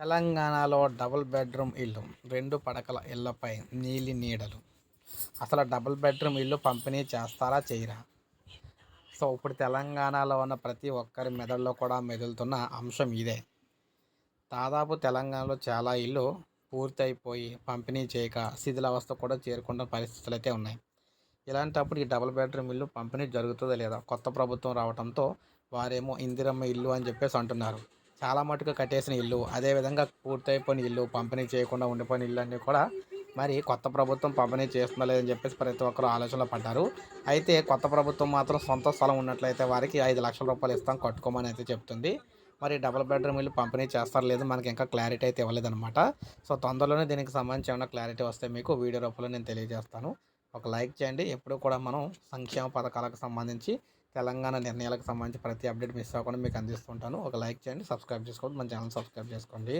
తెలంగాణలో double bedroom ఇల్లు రెండు పడకల ఇళ్ళపై నీలి నీడలు. అసలు డబుల్ బెడ్రూమ్ ఇల్లు పంపిణీ చేస్తారా చేయరా? సో ఇప్పుడు తెలంగాణలో ఉన్న ప్రతి ఒక్కరి మెదడులో కూడా మెదులుతున్న అంశం ఇదే. దాదాపు తెలంగాణలో చాలా ఇల్లు పూర్తయిపోయి పంపిణీ చేయక శిథిలావస్థ కూడా చేరుకున్న పరిస్థితులు అయితే ఉన్నాయి. ఇలాంటప్పుడు ఈ డబుల్ బెడ్రూమ్ ఇల్లు పంపిణీ జరుగుతుందో లేదా? కొత్త ప్రభుత్వం రావడంతో వారేమో ఇందిరమ్మ ఇల్లు అని చెప్పేసి అంటున్నారు. చాలా మటుకు కట్టేసిన ఇల్లు. అదేవిధంగా పూర్తయిపోయిన ఇల్లు పంపిణీ చేయకుండా ఉండిపోయిన ఇల్లు అన్నీ కూడా మరి కొత్త ప్రభుత్వం పంపిణీ చేస్తుందా లేదని చెప్పేసి ప్రతి ఒక్కరు ఆలోచనలో పడ్డారు. అయితే కొత్త ప్రభుత్వం మాత్రం సొంత స్థలం ఉన్నట్లయితే వారికి ఐదు లక్షల రూపాయలు ఇస్తాం కట్టుకోమని అయితే చెప్తుంది. మరి డబుల్ బెడ్రూమ్ ఇల్లు పంపిణీ చేస్తారు లేదు మనకి ఇంకా క్లారిటీ అయితే ఇవ్వలేదన్నమాట. సో తొందరలోనే దీనికి సంబంధించి ఏమైనా క్లారిటీ వస్తే మీకు వీడియో రూపంలో నేను తెలియజేస్తాను. ఒక లైక్ చేయండి. ఎప్పుడు కూడా మనం సంక్షేమ పథకాలకు సంబంధించి తెలంగాణ నిర్ణయాలకు సంబంధించి ప్రతి అప్డేట్ మిస్ అవ్వకుండా మీకు అందిస్తుంటాను. ఒక లైక్ చేయండి సబ్స్క్రైబ్ చేసుకోండి మన ఛానల్ సబ్స్క్రైబ్ చేసుకోండి.